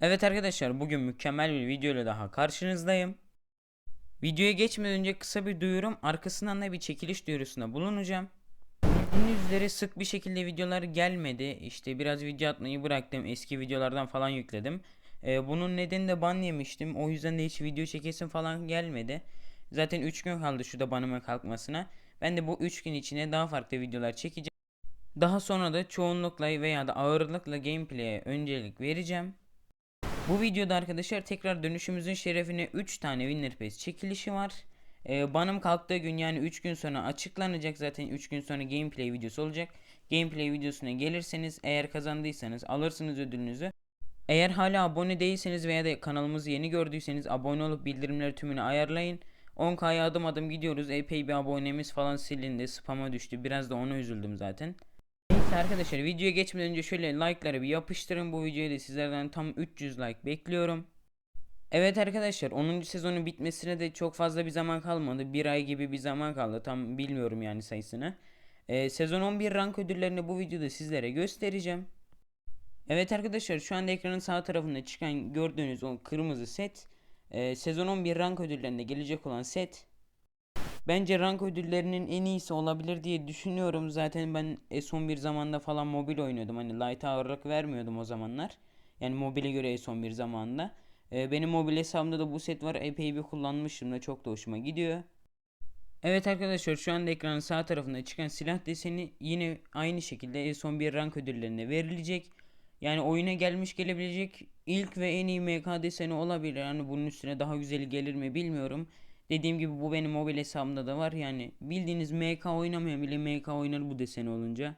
Evet arkadaşlar bugün mükemmel bir video ile daha karşınızdayım. Videoya geçmeden önce kısa bir duyurum arkasından da bir çekiliş duyurusunda bulunacağım. Bildiğiniz üzere sık bir şekilde videolar gelmedi. İşte biraz video atmayı bıraktım. Eski videolardan falan yükledim. Ee, bunun nedeni de ban yemiştim. O yüzden de hiç video çekesim falan gelmedi. Zaten 3 gün kaldı şu da banıma kalkmasına. Ben de bu 3 gün içinde daha farklı videolar çekeceğim. Daha sonra da çoğunlukla veya da ağırlıkla gameplay'e öncelik vereceğim. Bu videoda arkadaşlar tekrar dönüşümüzün şerefine 3 tane Winner Pass çekilişi var. Ee, banım kalktığı gün yani 3 gün sonra açıklanacak zaten 3 gün sonra gameplay videosu olacak. Gameplay videosuna gelirseniz eğer kazandıysanız alırsınız ödülünüzü. Eğer hala abone değilseniz veya da kanalımızı yeni gördüyseniz abone olup bildirimleri tümünü ayarlayın. 10k'ya adım adım gidiyoruz. Epey bir abonemiz falan silindi. Spam'a düştü. Biraz da ona üzüldüm zaten. Arkadaşlar videoya geçmeden önce şöyle like'ları bir yapıştırın. Bu videoya da sizlerden tam 300 like bekliyorum. Evet arkadaşlar 10. sezonun bitmesine de çok fazla bir zaman kalmadı. Bir ay gibi bir zaman kaldı. Tam bilmiyorum yani sayısını. Ee, sezon 11 rank ödüllerini bu videoda sizlere göstereceğim. Evet arkadaşlar şu anda ekranın sağ tarafında çıkan gördüğünüz o kırmızı set e, sezon 11 rank ödüllerinde gelecek olan set. Bence rank ödüllerinin en iyisi olabilir diye düşünüyorum. Zaten ben S11 zamanda falan mobil oynuyordum. Hani light'a ağırlık vermiyordum o zamanlar. Yani mobile göre S11 zamanında. E, benim mobil hesabımda da bu set var. Epey bir kullanmışım da çok da hoşuma gidiyor. Evet arkadaşlar şu anda ekranın sağ tarafında çıkan silah deseni yine aynı şekilde S11 rank ödüllerine verilecek. Yani oyuna gelmiş gelebilecek ilk ve en iyi MK deseni olabilir. Yani bunun üstüne daha güzeli gelir mi bilmiyorum. Dediğim gibi bu benim mobil hesabımda da var. Yani bildiğiniz MK oynamayan bile MK oynar bu deseni olunca.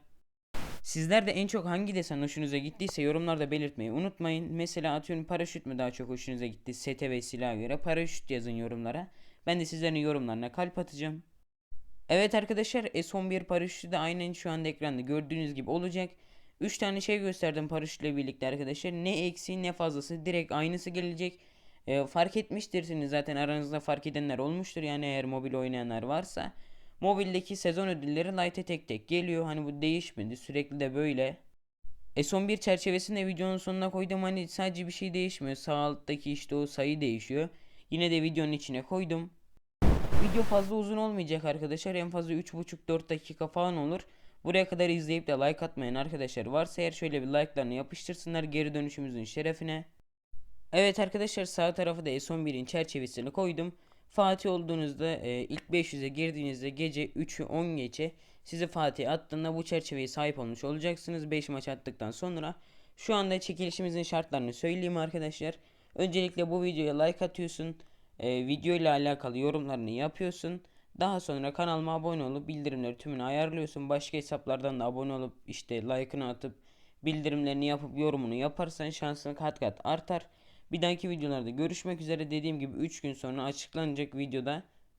Sizler de en çok hangi desen hoşunuza gittiyse yorumlarda belirtmeyi unutmayın. Mesela atıyorum paraşüt mü daha çok hoşunuza gitti sete ve silaha göre paraşüt yazın yorumlara. Ben de sizlerin yorumlarına kalp atacağım. Evet arkadaşlar S11 paraşütü de aynen şu anda ekranda gördüğünüz gibi olacak. 3 tane şey gösterdim paraşütle birlikte arkadaşlar. Ne eksiği ne fazlası direkt aynısı gelecek. Ee, fark etmiştirsiniz zaten aranızda fark edenler olmuştur yani eğer mobil oynayanlar varsa. Mobildeki sezon ödülleri Light'e tek tek geliyor. Hani bu değişmedi sürekli de böyle. S11 çerçevesinde videonun sonuna koydum hani sadece bir şey değişmiyor. Sağ alttaki işte o sayı değişiyor. Yine de videonun içine koydum. Video fazla uzun olmayacak arkadaşlar. En fazla 3,5-4 dakika falan olur. Buraya kadar izleyip de like atmayan arkadaşlar varsa eğer şöyle bir like'larını yapıştırsınlar geri dönüşümüzün şerefine. Evet arkadaşlar sağ tarafı da S11'in çerçevesini koydum. Fatih olduğunuzda e, ilk 500'e girdiğinizde gece 3'ü 10 geçe sizi Fatih attığında bu çerçeveye sahip olmuş olacaksınız 5 maç attıktan sonra. Şu anda çekilişimizin şartlarını söyleyeyim arkadaşlar. Öncelikle bu videoya like atıyorsun. E, video ile alakalı yorumlarını yapıyorsun. Daha sonra kanalıma abone olup bildirimleri tümünü ayarlıyorsun. Başka hesaplardan da abone olup işte like'ını atıp bildirimlerini yapıp yorumunu yaparsan şansın kat kat artar. Bir dahaki videolarda görüşmek üzere. Dediğim gibi 3 gün sonra açıklanacak videoda